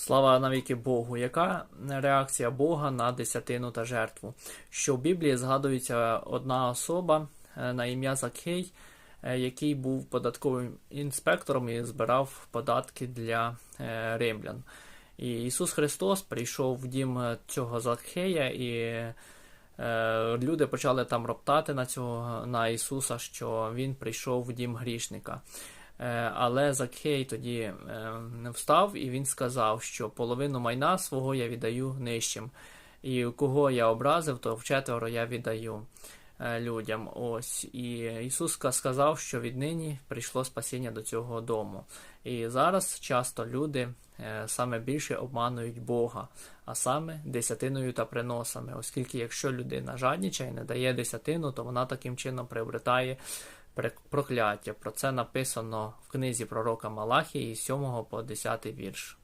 Слава навіки Богу. Яка реакція Бога на десятину та жертву? Що в Біблії згадується одна особа е, на ім'я Закхей, е, який був податковим інспектором і збирав податки для е, римлян. І Ісус Христос прийшов в дім цього Закхея, і люди почали там роптати на цього на Ісуса, що Він прийшов в дім грішника. Е, Але Закхей тоді е, не встав і він сказав, що половину майна свого я віддаю нижчим. І кого я образив, то вчетверо я віддаю е, людям. Ось. І Ісус сказав, що віднині прийшло спасіння до цього дому. І зараз часто люди саме більше обманують Бога, а саме десятиною та приносами, оскільки якщо людина жаднічає, не дає десятину, то вона таким чином приобретає прокляття. Про це написано в книзі пророка Малахії з 7 по 10 вірш.